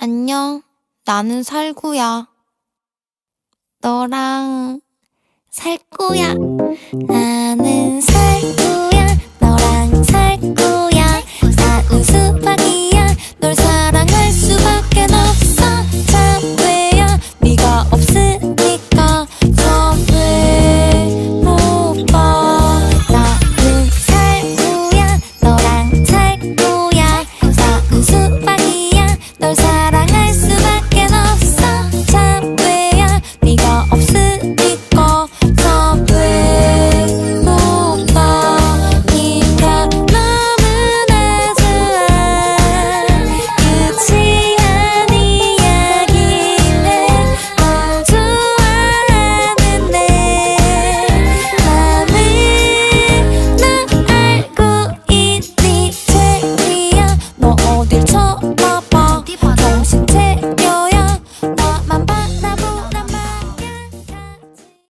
안녕, 나는 살구야. 너랑 살 거야. 나는